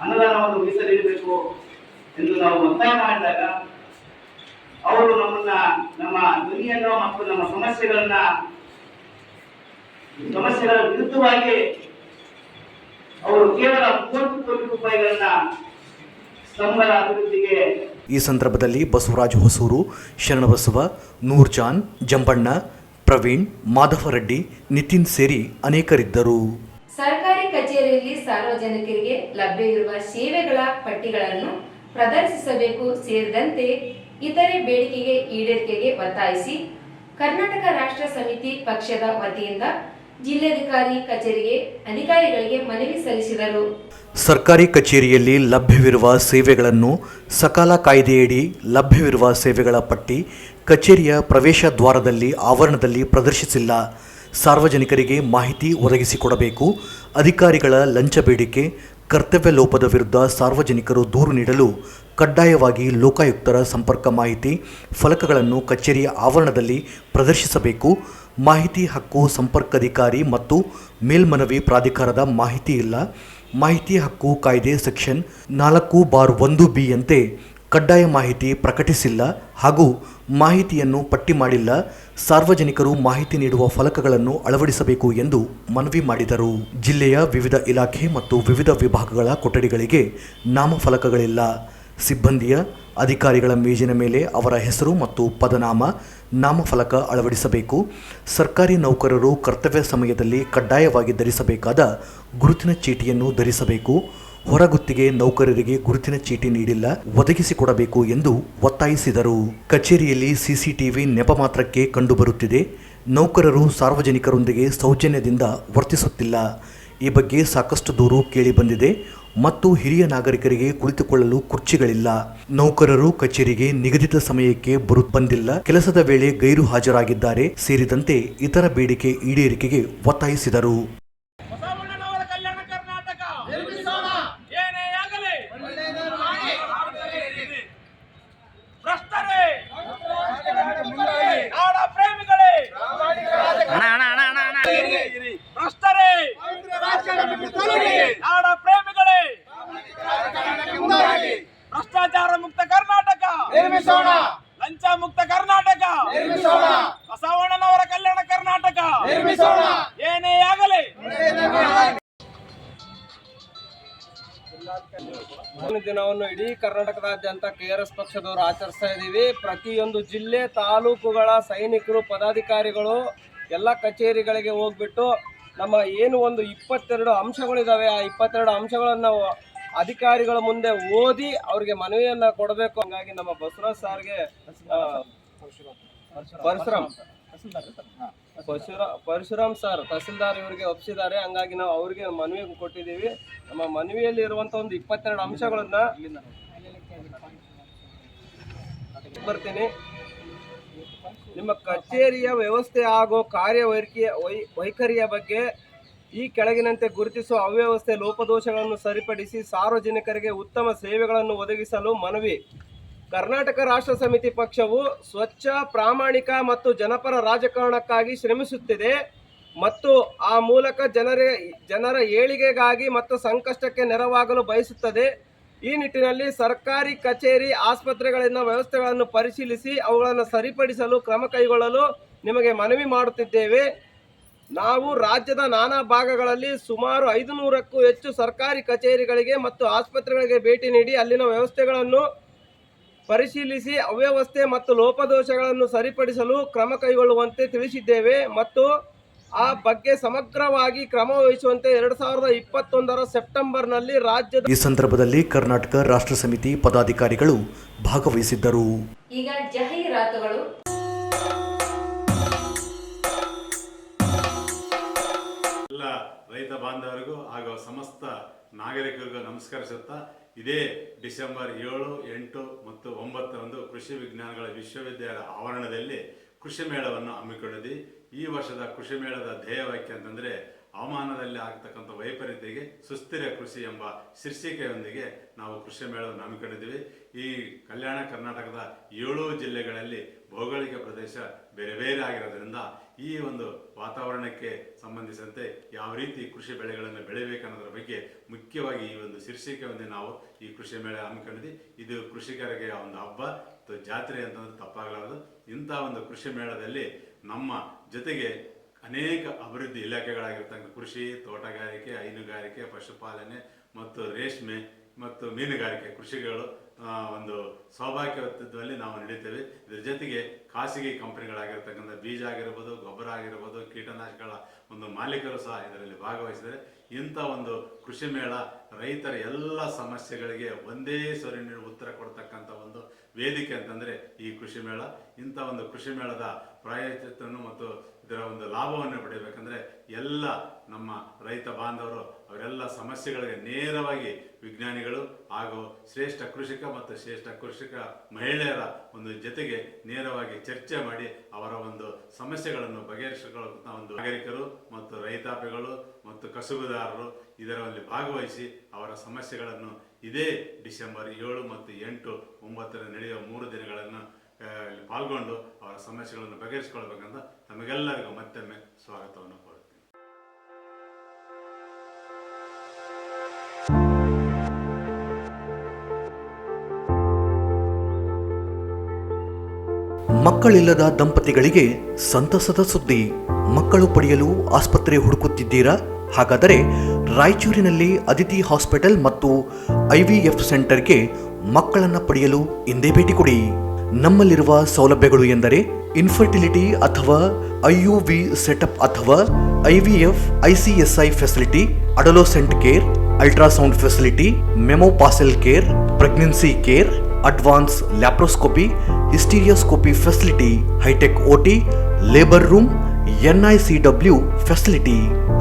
ಅನುದಾನವನ್ನು ಮೀಸಲಿಡಬೇಕು ಎಂದು ನಾವು ಒತ್ತಾಯ ಮಾಡಿದಾಗ ಅವರು ನಮ್ಮನ್ನ ನಮ್ಮ ಧ್ವನಿಯನ್ನು ಮತ್ತು ನಮ್ಮ ಸಮಸ್ಯೆಗಳನ್ನ ಸಮಸ್ಯೆಗಳ ವಿರುದ್ಧವಾಗಿ ಅವರು ಕೇವಲ ಮೂವತ್ತು ಕೋಟಿ ರೂಪಾಯಿಗಳನ್ನ ಸ್ತಂಭದ ಅಭಿವೃದ್ಧಿಗೆ ಈ ಸಂದರ್ಭದಲ್ಲಿ ಬಸವರಾಜ ಹೊಸೂರು, ಶರಣಬಸವ, ನೂರ್ಜಾನ್, ಜಂಬಣ್ಣ, ಪ್ರವೀಣ್, ಮಾಧವರೆಡ್ಡಿ, ನಿತಿನ್ ಸೇರಿ ಅನೇಕರಿದ್ದರು. ಸರ್ಕಾರಿ ಕಚೇರಿಯಲ್ಲಿ ಸಾರ್ವಜನಿಕರಿಗೆ ಲಭ್ಯವಿರುವ ಸೇವೆಗಳ ಪಟ್ಟಿಗಳನ್ನು ಪ್ರದರ್ಶಿಸಬೇಕು ಸೇರಿದಂತೆ ಇತರೆ ಬೇಡಿಕೆಗೆ ಈಡೇರಿಕೆಗೆ ಒತ್ತಾಯಿಸಿ ಕರ್ನಾಟಕ ರಾಷ್ಟ್ರ ಸಮಿತಿ ಪಕ್ಷದ ವತಿಯಿಂದ ಜಿಲ್ಲಾಧಿಕಾರಿ ಕಚೇರಿಗೆ ಅಧಿಕಾರಿಗಳಿಗೆ ಮನವಿ ಸಲ್ಲಿಸಿದರು. ಸರ್ಕಾರಿ ಕಚೇರಿಯಲ್ಲಿ ಲಭ್ಯವಿರುವ ಸೇವೆಗಳನ್ನು ಸಕಾಲ ಕಾಯ್ದೆಯಡಿ ಲಭ್ಯವಿರುವ ಸೇವೆಗಳ ಪಟ್ಟಿ ಕಚೇರಿಯ ಪ್ರವೇಶ ದ್ವಾರದಲ್ಲಿ ಆವರಣದಲ್ಲಿ ಪ್ರದರ್ಶಿಸಿಲ್ಲ. ಸಾರ್ವಜನಿಕರಿಗೆ ಮಾಹಿತಿ ಒದಗಿಸಿಕೊಡಬೇಕು. ಅಧಿಕಾರಿಗಳ ಲಂಚ ಬೇಡಿಕೆ, ಕರ್ತವ್ಯ ಲೋಪದ ವಿರುದ್ಧ ಸಾರ್ವಜನಿಕರು ದೂರು ನೀಡಲು ಕಡ್ಡಾಯವಾಗಿ ಲೋಕಾಯುಕ್ತರ ಸಂಪರ್ಕ ಮಾಹಿತಿ ಫಲಕಗಳನ್ನು ಕಚೇರಿಯ ಆವರಣದಲ್ಲಿ ಪ್ರದರ್ಶಿಸಬೇಕು. ಮಾಹಿತಿ ಹಕ್ಕು ಸಂಪರ್ಕಾಧಿಕಾರಿ ಮತ್ತು ಮೇಲ್ಮನವಿ ಪ್ರಾಧಿಕಾರದ ಮಾಹಿತಿ ಇಲ್ಲ. ಮಾಹಿತಿ ಹಕ್ಕು ಕಾಯ್ದೆ ಸೆಕ್ಷನ್ ನಾಲ್ಕು ಬಾರ್ ಒಂದು ಬಿಯಂತೆ ಕಡ್ಡಾಯ ಮಾಹಿತಿ ಪ್ರಕಟಿಸಿಲ್ಲ ಹಾಗೂ ಮಾಹಿತಿಯನ್ನು ಪಟ್ಟಿ ಮಾಡಿಲ್ಲ. ಸಾರ್ವಜನಿಕರು ಮಾಹಿತಿ ನೀಡುವ ಫಲಕಗಳನ್ನು ಅಳವಡಿಸಬೇಕು ಎಂದು ಮನವಿ ಮಾಡಿದರು. ಜಿಲ್ಲೆಯ ವಿವಿಧ ಇಲಾಖೆ ಮತ್ತು ವಿವಿಧ ವಿಭಾಗಗಳ ಕೊಠಡಿಗಳಿಗೆ ನಾಮಫಲಕಗಳಿಲ್ಲ. ಸಿಬ್ಬಂದಿಯ ಅಧಿಕಾರಿಗಳ ಮೇಜಿನ ಮೇಲೆ ಅವರ ಹೆಸರು ಮತ್ತು ಪದನಾಮ ನಾಮಫಲಕ ಅಳವಡಿಸಬೇಕು. ಸರ್ಕಾರಿ ನೌಕರರು ಕರ್ತವ್ಯ ಸಮಯದಲ್ಲಿ ಕಡ್ಡಾಯವಾಗಿ ಧರಿಸಬೇಕಾದ ಗುರುತಿನ ಚೀಟಿಯನ್ನು ಧರಿಸಬೇಕು. ಹೊರಗುತ್ತಿಗೆ ನೌಕರರಿಗೆ ಗುರುತಿನ ಚೀಟಿ ನೀಡಿಲ್ಲ, ಒದಗಿಸಿಕೊಡಬೇಕು ಎಂದು ಒತ್ತಾಯಿಸಿದರು. ಕಚೇರಿಯಲ್ಲಿ ಸಿಸಿಟಿವಿ ನೆಪ ಮಾತ್ರಕ್ಕೆ ಕಂಡುಬರುತ್ತಿದೆ. ನೌಕರರು ಸಾರ್ವಜನಿಕರೊಂದಿಗೆ ಸೌಜನ್ಯದಿಂದ ವರ್ತಿಸುತ್ತಿಲ್ಲ. ಈ ಬಗ್ಗೆ ಸಾಕಷ್ಟು ದೂರು ಕೇಳಿಬಂದಿದೆ. ಮತ್ತು ಹಿರಿಯ ನಾಗರಿಕರಿಗೆ ಕುಳಿತುಕೊಳ್ಳಲು ಕುರ್ಚಿಗಳಿಲ್ಲ. ನೌಕರರು ಕಚೇರಿಗೆ ನಿಗದಿತ ಸಮಯಕ್ಕೆ ಬರು ಬಂದಿಲ್ಲ ಕೆಲಸದ ವೇಳೆ ಗೈರು ಹಾಜರಾಗಿದ್ದಾರೆ. ಸೇರಿದಂತೆ ಇತರ ಬೇಡಿಕೆ ಈಡೇರಿಕೆಗೆ ಒತ್ತಾಯಿಸಿದರು ಬಸವಣ್ಣನವರ ಕಲ್ಯಾಣ ಕರ್ನಾಟಕ ಏನೇ ಆಗಲಿ ಭ್ರಷ್ಟರೇ ನಾಡ ಪ್ರೇಮಿಗಳೇ ಭ್ರಷ್ಟರೇ ನಾಡ ಪ್ರೇಮಿಗಳೇ ಭ್ರಷ್ಟಾಚಾರ ಮುಕ್ತ ಕರ್ನಾಟಕ. ನಿರ್ಮಿಸೋಣ. ಲಂಚ ಮುಕ್ತ ಕರ್ನಾಟಕ. ನಿರ್ಮಿಸೋಣ. ಬಸವಣ್ಣನವರ ಕಲ್ಯಾಣ ಕರ್ನಾಟಕ. ನಿರ್ಮಿಸೋಣ. ಏನೇ ಆಗಲಿ. ದಿನವನ್ನು ಇಡೀ ಕರ್ನಾಟಕದಾದ್ಯಂತ ಕೆ ಆರ್ ಎಸ್ ಪಕ್ಷದವರು ಆಚರಿಸ್ತಾ ಇದ್ದೀವಿ. ಪ್ರತಿಯೊಂದು ಜಿಲ್ಲೆ ತಾಲೂಕುಗಳ ಸೈನಿಕರು ಪದಾಧಿಕಾರಿಗಳು ಎಲ್ಲ ಕಚೇರಿಗಳಿಗೆ ಹೋಗ್ಬಿಟ್ಟು ನಮ್ಮ ಏನು ಒಂದು ಇಪ್ಪತ್ತೆರಡು ಅಂಶಗಳಿದಾವೆ. ಆ ಇಪ್ಪತ್ತೆರಡು ಅಂಶಗಳನ್ನು ಅಧಿಕಾರಿಗಳ ಮುಂದೆ ಓದಿ ಅವ್ರಿಗೆ ಮನವಿಯನ್ನ ಕೊಡಬೇಕು. ಹಂಗಾಗಿ ನಮ್ಮ ಬಸವರಾಜ್ ಸಾರ್ಗೆ ಪರಶುರಾಮ್. ಪರಶುರ, ಪರಶುರಾಮ್ ಸರ್ ತಹಸೀಲ್ದಾರ್ ಇವರಿಗೆ ಒಪ್ಪಿಸಿದ್ದಾರೆ ಹಂಗಾಗಿ ನಾವು ಅವ್ರಿಗೆ ಮನವಿ ಕೊಟ್ಟಿದ್ದೀವಿ. ನಮ್ಮ ಮನವಿಯಲ್ಲಿ ಇರುವಂತ ಒಂದು ಇಪ್ಪತ್ತೆರಡು ಅಂಶಗಳನ್ನ ಬರ್ತೀನಿ. ನಿಮ್ಮ ಕಚೇರಿಯ ವ್ಯವಸ್ಥೆ ಹಾಗೂ ಕಾರ್ಯವೈಖರಿಯ ವೈ ಬಗ್ಗೆ ಈ ಕೆಳಗಿನಂತೆ ಗುರುತಿಸುವ ಅವ್ಯವಸ್ಥೆ ಲೋಪದೋಷಗಳನ್ನು ಸರಿಪಡಿಸಿ ಸಾರ್ವಜನಿಕರಿಗೆ ಉತ್ತಮ ಸೇವೆಗಳನ್ನು ಒದಗಿಸಲು ಮನವಿ. ಕರ್ನಾಟಕ ರಾಷ್ಟ್ರ ಸಮಿತಿ ಪಕ್ಷವು ಸ್ವಚ್ಛ, ಪ್ರಾಮಾಣಿಕ ಮತ್ತು ಜನಪರ ರಾಜಕಾರಣಕ್ಕಾಗಿ ಶ್ರಮಿಸುತ್ತಿದೆ ಮತ್ತು ಆ ಮೂಲಕ ಜನರ ಜನರ ಏಳಿಗೆಗಾಗಿ ಮತ್ತು ಸಂಕಷ್ಟಕ್ಕೆ ನೆರವಾಗಲು ಬಯಸುತ್ತದೆ. ಈ ನಿಟ್ಟಿನಲ್ಲಿ ಸರ್ಕಾರಿ ಕಚೇರಿ, ಆಸ್ಪತ್ರೆಗಳಿಂದ ವ್ಯವಸ್ಥೆಗಳನ್ನು ಪರಿಶೀಲಿಸಿ ಅವುಗಳನ್ನು ಸರಿಪಡಿಸಲು, ಕ್ರಮ ಕೈಗೊಳ್ಳಲು ನಿಮಗೆ ಮನವಿ ಮಾಡುತ್ತಿದ್ದೇವೆ. ನಾವು ರಾಜ್ಯದ ನಾನಾ ಭಾಗಗಳಲ್ಲಿ ಸುಮಾರು ಐದು ನೂರಕ್ಕೂ ಹೆಚ್ಚು ಸರ್ಕಾರಿ ಕಚೇರಿಗಳಿಗೆ ಮತ್ತು ಆಸ್ಪತ್ರೆಗಳಿಗೆ ಭೇಟಿ ನೀಡಿ ಅಲ್ಲಿನ ವ್ಯವಸ್ಥೆಗಳನ್ನು ಪರಿಶೀಲಿಸಿ ಅವ್ಯವಸ್ಥೆ ಮತ್ತು ಲೋಪದೋಷಗಳನ್ನು ಸರಿಪಡಿಸಲು ಕ್ರಮ ಕೈಗೊಳ್ಳುವಂತೆ ತಿಳಿಸಿದ್ದೇವೆ ಮತ್ತು ಆ ಬಗ್ಗೆ ಸಮಗ್ರವಾಗಿ ಕ್ರಮ ವಹಿಸುವಂತೆ ಎರಡು ಸಾವಿರದ ಇಪ್ಪತ್ತೊಂದರ ಸೆಪ್ಟೆಂಬರ್ನಲ್ಲಿ ರಾಜ್ಯದ ಈ ಸಂದರ್ಭದಲ್ಲಿ ಕರ್ನಾಟಕ ರಾಷ್ಟ್ರ ಸಮಿತಿ ಪದಾಧಿಕಾರಿಗಳು ಭಾಗವಹಿಸಿದ್ದರು. ಈಗ ಜಾಹೀರಾತುಗಳು. ರೈತ ಬಾಂಧವರಿಗೂ ಹಾಗೂ ಸಮಸ್ತ ನಾಗರಿಕರಿಗೂ ನಮಸ್ಕರಿಸುತ್ತಾ ಇದೇ ಡಿಸೆಂಬರ್ ಏಳು, ಎಂಟು ಮತ್ತು ಒಂಬತ್ತರಂದು ಕೃಷಿ ವಿಜ್ಞಾನಗಳ ವಿಶ್ವವಿದ್ಯಾಲಯ ಆವರಣದಲ್ಲಿ ಕೃಷಿ ಮೇಳವನ್ನು ಹಮ್ಮಿಕೊಂಡಿದ್ವಿ ಈ ವರ್ಷದ ಕೃಷಿ ಮೇಳದ ಧ್ಯೇಯವಾಕ್ಯ ಅಂತಂದರೆ ಹವಾಮಾನದಲ್ಲಿ ಆಗ್ತಕ್ಕಂಥ ವೈಪರೀತ್ಯಗೆ ಸುಸ್ಥಿರ ಕೃಷಿ ಎಂಬ ಶೀರ್ಷಿಕೆಯೊಂದಿಗೆ ನಾವು ಕೃಷಿ ಮೇಳವನ್ನು ಹಮ್ಮಿಕೊಂಡಿದ್ದೀವಿ. ಈ ಕಲ್ಯಾಣ ಕರ್ನಾಟಕದ ಏಳು ಜಿಲ್ಲೆಗಳಲ್ಲಿ ಭೌಗೋಳಿಕ ಪ್ರದೇಶ ಬೇರೆ ಬೇರೆ ಆಗಿರೋದ್ರಿಂದ ಈ ಒಂದು ವಾತಾವರಣಕ್ಕೆ ಸಂಬಂಧಿಸಿದಂತೆ ಯಾವ ರೀತಿ ಕೃಷಿ ಬೆಳೆಗಳನ್ನು ಬೆಳಿಬೇಕನ್ನೋದ್ರ ಬಗ್ಗೆ ಮುಖ್ಯವಾಗಿ ಈ ಒಂದು ಶೀರ್ಷಿಕೆಯೊಂದಿಗೆ ನಾವು ಈ ಕೃಷಿ ಮೇಳ ಹಮ್ಮಿಕೊಂಡಿದ್ವಿ. ಇದು ಕೃಷಿಕರಿಗೆ ಒಂದು ಹಬ್ಬ ಜಾತ್ರೆ ಅಂತಂದ್ರೆ ತಪ್ಪಾಗಲಾರದು. ಇಂಥ ಒಂದು ಕೃಷಿ ಮೇಳದಲ್ಲಿ ನಮ್ಮ ಜೊತೆಗೆ ಅನೇಕ ಅಭಿವೃದ್ಧಿ ಇಲಾಖೆಗಳಾಗಿರ್ತಕ್ಕಂಥ ಕೃಷಿ, ತೋಟಗಾರಿಕೆ, ಹೈನುಗಾರಿಕೆ, ಪಶುಪಾಲನೆ ಮತ್ತು ರೇಷ್ಮೆ ಮತ್ತು ಮೀನುಗಾರಿಕೆ ಕೃಷಿಗಳು ಒಂದು ಸೌಭಾಗ್ಯತ್ವದಲ್ಲಿ ನಾವು ನಡೀತೇವೆ. ಇದರ ಜೊತೆಗೆ ಖಾಸಗಿ ಕಂಪನಿಗಳಾಗಿರ್ತಕ್ಕಂಥ ಬೀಜ ಆಗಿರ್ಬೋದು, ಗೊಬ್ಬರ ಆಗಿರ್ಬೋದು, ಕೀಟನಾಶಕಗಳ ಒಂದು ಮಾಲೀಕರು ಸಹ ಇದರಲ್ಲಿ ಭಾಗವಹಿಸಿದರೆ ಇಂಥ ಒಂದು ಕೃಷಿ ಮೇಳ ರೈತರ ಎಲ್ಲ ಸಮಸ್ಯೆಗಳಿಗೆ ಒಂದೇ ಸೊರಿನ ಉತ್ತರ ಕೊಡ್ತಕ್ಕಂಥ ಒಂದು ವೇದಿಕೆ ಅಂತಂದರೆ ಈ ಕೃಷಿ ಮೇಳ. ಇಂಥ ಒಂದು ಕೃಷಿ ಮೇಳದ ಪ್ರಾಯೋಜಿತವನ್ನು ಮತ್ತು ಇದರ ಒಂದು ಲಾಭವನ್ನು ಪಡೆಯಬೇಕಂದ್ರೆ ಎಲ್ಲ ನಮ್ಮ ರೈತ ಬಾಂಧವರು ಅವರೆಲ್ಲ ಸಮಸ್ಯೆಗಳಿಗೆ ನೇರವಾಗಿ ವಿಜ್ಞಾನಿಗಳು ಹಾಗೂ ಶ್ರೇಷ್ಠ ಕೃಷಿಕ ಮತ್ತು ಶ್ರೇಷ್ಠ ಕೃಷಿಕ ಮಹಿಳೆಯರ ಒಂದು ಜೊತೆಗೆ ನೇರವಾಗಿ ಚರ್ಚೆ ಮಾಡಿ ಅವರ ಒಂದು ಸಮಸ್ಯೆಗಳನ್ನು ಬಗೆಹರಿಸಿಕೊಳ್ಳುವಂಥ ಒಂದು ನಾಗರಿಕರು ಮತ್ತು ರೈತಾಪಿಗಳು ಮತ್ತು ಕಸುಬುದಾರರು ಇದರಲ್ಲಿ ಭಾಗವಹಿಸಿ ಅವರ ಸಮಸ್ಯೆಗಳನ್ನು ಇದೇ ಡಿಸೆಂಬರ್ ಏಳು ಮತ್ತು ಎಂಟು ಒಂಬತ್ತರ ನಡೆಯುವ ಮೂರು ದಿನಗಳನ್ನು ಪಾಲ್ಗೊಂಡು ಅವರ ಸಮಸ್ಯೆಗಳನ್ನು ಬಗೆಹರಿಸಿಕೊಳ್ಬೇಕಂತ ತಮಗೆಲ್ಲರಿಗೂ ಮತ್ತೊಮ್ಮೆ ಸ್ವಾಗತವನ್ನು ಮಕ್ಕಳಿಲ್ಲದ ದಂಪತಿಗಳಿಗೆ ಸಂತಸದ ಸುದ್ದಿ. ಮಕ್ಕಳು ಪಡೆಯಲು ಆಸ್ಪತ್ರೆ ಹುಡುಕುತ್ತಿದ್ದೀರಾ? ಹಾಗಾದರೆ ರಾಯಚೂರಿನಲ್ಲಿ ಅದಿತಿ ಹಾಸ್ಪಿಟಲ್ ಮತ್ತು ಐವಿಎಫ್ ಸೆಂಟರ್ಗೆ ಮಕ್ಕಳನ್ನು ಪಡೆಯಲು ಇಂದೇ ಭೇಟಿ ಕೊಡಿ. ನಮ್ಮಲ್ಲಿರುವ ಸೌಲಭ್ಯಗಳು ಎಂದರೆ ಇನ್ಫರ್ಟಿಲಿಟಿ ಅಥವಾ ಐಯುವಿ ಸೆಟಪ್ ಅಥವಾ IVF ICSI facility, adolescent care, ultrasound facility, menopausal care, pregnancy care, advance laparoscopy hysteroscopy facility, hitech OT, labour room, ಎನ್ಐಸಿಡಬ್ಲ್ಯೂ facility,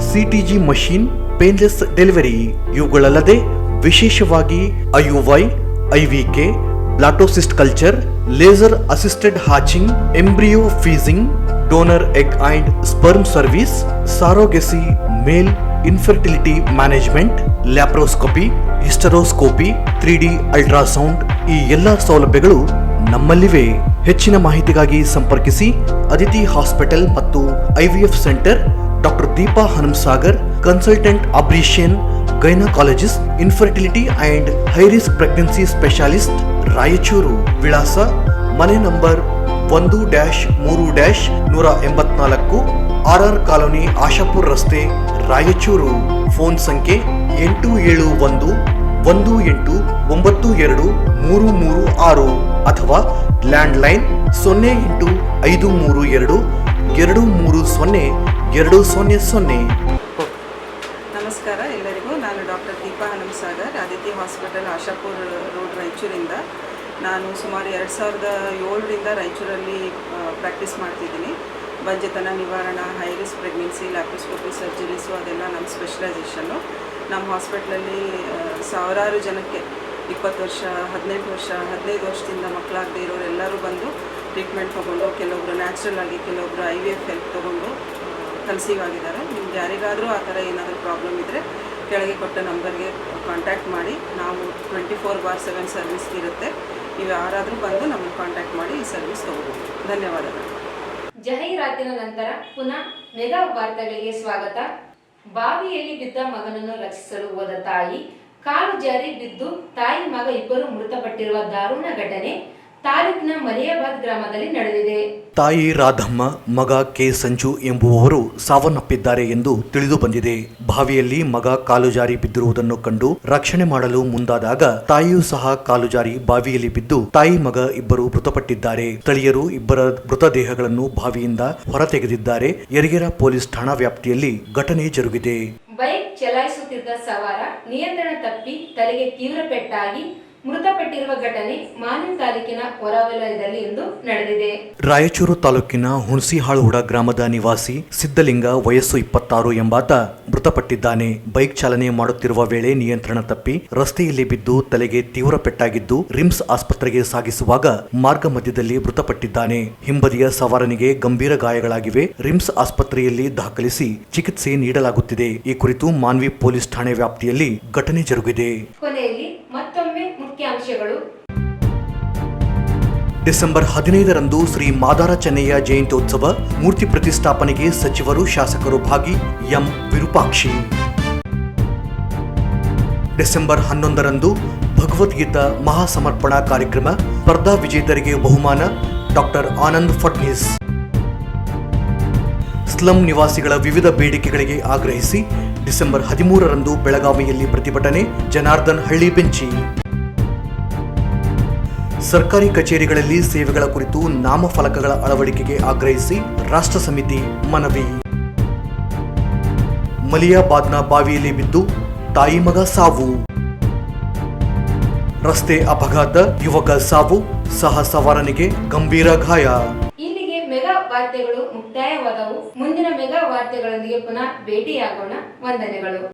CTG machine, painless delivery. ಇವುಗಳಲ್ಲದೆ ವಿಶೇಷವಾಗಿ IUI, IVK, blastocyst culture, laser assisted hatching, embryo freezing donor egg and sperm service, surrogacy male infertility management, laparoscopy, hysteroscopy, three D ultrasound ಈ ಎಲ್ಲ ಸೌಲಭ್ಯಗಳು ನಮ್ಮಲ್ಲಿವೆ. ಹೆಚ್ಚಿನ ಮಾಹಿತಿಗಾಗಿ ಸಂಪರ್ಕಿಸಿ Aditi hospital ಮತ್ತು IVF centre, doctor Deepa Hanumasagar, consultant obstetrician gynaecologist, infertility and high risk pregnancy specialist, Raichur, ವಿಳಾಸ ಮನೆ ನಂಬರ್ ಒಂದು ಡ್ಯಾಶ್ ಮೂರು ಡ್ಯಾಶ್ ನೂರ ಎಂಬತ್ನಾಲ್ಕು ಆರ್ ಆರ್ ಕಾಲೋನಿ ಆಶಾಪುರ್ ರಸ್ತೆ, ರಾಯಚೂರು. ಫೋನ್ ಸಂಖ್ಯೆ ಎಂಟು ಏಳು ಒಂದು ಒಂದು ಎಂಟು ಒಂಬತ್ತು ಎರಡು ಮೂರು ಮೂರು ಆರು ಅಥವಾ ಲ್ಯಾಂಡ್ಲೈನ್ ಸೊನ್ನೆ ಎಂಟು ಐದು ಮೂರು ಎರಡು ಎರಡು ಮೂರು ಸೊನ್ನೆ ಎರಡು ಸೊನ್ನೆ ಸೊನ್ನೆ. ನಮಸ್ಕಾರ, ಎಲ್ಲರಿಗೂ. ನಾನು doctor Deepa Hanumasagar, Aditya hospital, Ashapur road ರಾಯಚೂರಿಂದ. ನಾನು ಸುಮಾರು ಎರಡು ಸಾವಿರದ ಏಳರಿಂದ ರಾಯಚೂರಲ್ಲಿ ಪ್ರಾಕ್ಟೀಸ್ ಮಾಡ್ತಿದ್ದೀನಿ. ಬಂಜೆತನ ನಿವಾರಣಾ high risk pregnancy laparoscopy surgeries ಅದೆಲ್ಲ ನಮ್ಮ ಸ್ಪೆಷಲೈಸೇಷನ್ನು ನಮ್ಮ ಹಾಸ್ಪಿಟ್ಲಲ್ಲಿ ಸಾವಿರಾರು ಜನಕ್ಕೆ ಇಪ್ಪತ್ತು ವರ್ಷ ಹದಿನೆಂಟು ವರ್ಷ ಹದಿನೈದು ವರ್ಷದಿಂದ ಮಕ್ಕಳಾಗದೇ ಇರೋರೆಲ್ಲರೂ ಬಂದು ಟ್ರೀಟ್ಮೆಂಟ್ ತೊಗೊಂಡು ಕೆಲವೊಬ್ರು ನ್ಯಾಚುರಲ್ ಆಗಿ ಕೆಲವೊಬ್ಬರು ಐ ವಿ ಎಫ್ ಹೆಲ್ಪ್ ತೊಗೊಂಡು ಕನ್ಸೀವ್ ಆಗಿದ್ದಾರೆ ನಿಮ್ಗೆ ಯಾರಿಗಾದರೂ ಆ ಥರ ಏನಾದರೂ ಪ್ರಾಬ್ಲಮ್ ಇದ್ದರೆ ಕೆಳಗೆ ಕೊಟ್ಟ ನಂಬರ್ಗೆ ಕಾಂಟ್ಯಾಕ್ಟ್ ಮಾಡಿ ನಾವು twenty four bar seven service ಇರುತ್ತೆ ನೀವು ಯಾರಾದರೂ ಬಂದು ನಮಗೆ ಕಾಂಟ್ಯಾಕ್ಟ್ ಮಾಡಿ ಈ ಸರ್ವಿಸ್ ತೊಗೋಬೋದು ಧನ್ಯವಾದಗಳು ಜಾಹೀರಾತಿನ ನಂತರ ಪುನಃ ಮೆಗಾ ವಾರ್ತೆಗಳಿಗೆ ಸ್ವಾಗತ ಬಾವಿಯಲ್ಲಿ ಬಿದ್ದ ಮಗನನ್ನು ರಕ್ಷಿಸಲು ಹೋದ ತಾಯಿ ಕಾಲು ಜಾರಿ ಬಿದ್ದು ತಾಯಿ ಮಗ ಇಬ್ಬರು ಮೃತಪಟ್ಟಿರುವ ದಾರುಣ ಘಟನೆ ತಾಲೂಕಿನ ಮಲಿಯಾಬಾದ್ ಗ್ರಾಮದಲ್ಲಿ ನಡೆದಿದೆ. ತಾಯಿ ರಾಧಮ್ಮ, ಮಗ ಕೆ ಸಂಜು ಎಂಬುವವರು ಸಾವನ್ನಪ್ಪಿದ್ದಾರೆ ಎಂದು ತಿಳಿದು ಬಂದಿದೆ. ಬಾವಿಯಲ್ಲಿ ಮಗ ಕಾಲು ಜಾರಿ ಬಿದ್ದಿರುವುದನ್ನು ಕಂಡು ರಕ್ಷಣೆ ಮಾಡಲು ಮುಂದಾದಾಗ ತಾಯಿಯೂ ಸಹ ಕಾಲು ಜಾರಿ ಬಾವಿಯಲ್ಲಿ ಬಿದ್ದು ತಾಯಿ, ಮಗ ಇಬ್ಬರು ಮೃತಪಟ್ಟಿದ್ದಾರೆ. ಸ್ಥಳೀಯರು ಇಬ್ಬರ ಮೃತದೇಹಗಳನ್ನು ಬಾವಿಯಿಂದ ಹೊರತೆಗೆದಿದ್ದಾರೆ. ಯರಿಗೆರ ಪೊಲೀಸ್ ಠಾಣಾ ವ್ಯಾಪ್ತಿಯಲ್ಲಿ ಘಟನೆ ಜರುಗಿದೆ. ಬೈಕ್ ಚಲಾಯಿಸುತ್ತಿದ್ದ ಸವಾರ ನಿಯಂತ್ರಣ ತಪ್ಪಿ ತಲೆಗೆ ತೀವ್ರ ಪೆಟ್ಟಾಗಿ ಮೃತಪಟ್ಟಿರುವ ಘಟನೆ ಮಾನ್ಯ ತಾಲೂಕಿನ ಹೊರವಲಯದಲ್ಲಿ ಇಂದು ನಡೆದಿದೆ. ರಾಯಚೂರು ತಾಲೂಕಿನ ಹುಣಸಿಹಾಳುಹುಡ ಗ್ರಾಮದ ನಿವಾಸಿ ಸಿದ್ದಲಿಂಗ ವಯಸ್ಸು ಇಪ್ಪತ್ತಾರು ಎಂಬಾತ ಮೃತಪಟ್ಟಿದ್ದಾನೆ. ಬೈಕ್ ಚಾಲನೆ ಮಾಡುತ್ತಿರುವ ವೇಳೆ ನಿಯಂತ್ರಣ ತಪ್ಪಿ ರಸ್ತೆಯಲ್ಲಿ ಬಿದ್ದು ತಲೆಗೆ ತೀವ್ರ ಪೆಟ್ಟಾಗಿದ್ದು ರಿಮ್ಸ್ ಆಸ್ಪತ್ರೆಗೆ ಸಾಗಿಸುವಾಗ ಮಾರ್ಗ ಮಧ್ಯದಲ್ಲಿ ಮೃತಪಟ್ಟಿದ್ದಾನೆ. ಹಿಂಬದಿಯ ಸವಾರನಿಗೆ ಗಂಭೀರ ಗಾಯಗಳಾಗಿವೆ. ರಿಮ್ಸ್ ಆಸ್ಪತ್ರೆಯಲ್ಲಿ ದಾಖಲಿಸಿ ಚಿಕಿತ್ಸೆ ನೀಡಲಾಗುತ್ತಿದೆ. ಈ ಕುರಿತು ಮಾನ್ವಿ ಪೊಲೀಸ್ ಠಾಣೆ ವ್ಯಾಪ್ತಿಯಲ್ಲಿ ಘಟನೆ ಜರುಗಿದೆ. ಕೊನೆಯಲ್ಲಿ ಮತ್ತೊಮ್ಮೆ ಮುಖ್ಯಾಂಶಗಳು. ಡಿಸೆಂಬರ್ ಹದಿನೈದರಂದು ಶ್ರೀ ಮಾದಾರ ಚೆನ್ನಯ್ಯ ಜಯಂತ್ಯೋತ್ಸವ ಮೂರ್ತಿ ಪ್ರತಿಷ್ಠಾಪನೆಗೆ ಸಚಿವರು ಶಾಸಕರು ಭಾಗಿ ಎಂ ವಿರೂಪಾಕ್ಷಿ. ಡಿಸೆಂಬರ್ ಹನ್ನೊಂದರಂದು ಭಗವದ್ಗೀತಾ ಮಹಾಸಮರ್ಪಣಾ ಕಾರ್ಯಕ್ರಮ ಸ್ಪರ್ಧಾ ವಿಜೇತರಿಗೆ ಬಹುಮಾನ ಡಾಕ್ಟರ್ ಆನಂದ್ ಫಡ್ನೀಸ್ ಸ್ಲಂ ನಿವಾಸಿಗಳ ವಿವಿಧ ಬೇಡಿಕೆಗಳಿಗೆ ಆಗ್ರಹಿಸಿ ಡಿಸೆಂಬರ್ ಹದಿಮೂರರಂದು ಬೆಳಗಾವಿಯಲ್ಲಿ ಪ್ರತಿಭಟನೆ, ಜನಾರ್ದನ್ ಹಳ್ಳಿ ಬೆಂಚಿ ಸರ್ಕಾರಿ ಕಚೇರಿಗಳಲ್ಲಿ ಸೇವೆಗಳ ಕುರಿತು ನಾಮಫಲಕಗಳ ಅಳವಡಿಕೆಗೆ ಆಗ್ರಹಿಸಿ ರಾಷ್ಟ್ರ ಸಮಿತಿ ಮನವಿ. ಮಲಿಯಾಬಾದ್ನ ಬಾವಿಯಲ್ಲಿ ಬಿದ್ದು ತಾಯಿ ಮಗ ಸಾವು. ರಸ್ತೆ ಅಪಘಾತ, ಯುವಕ ಸಾವು, ಸಹ ಸವಾರನಿಗೆ ಗಂಭೀರ ಗಾಯ. ವಾರ್ತೆಗಳು ಮುಕ್ತಾಯವಾದವು. ಮುಂದಿನ ಮೆಗಾ ವಾರ್ತೆಗಳೊಂದಿಗೆ ಪುನಃ ಭೇಟಿಯಾಗೋಣ. ವಂದನೆಗಳು.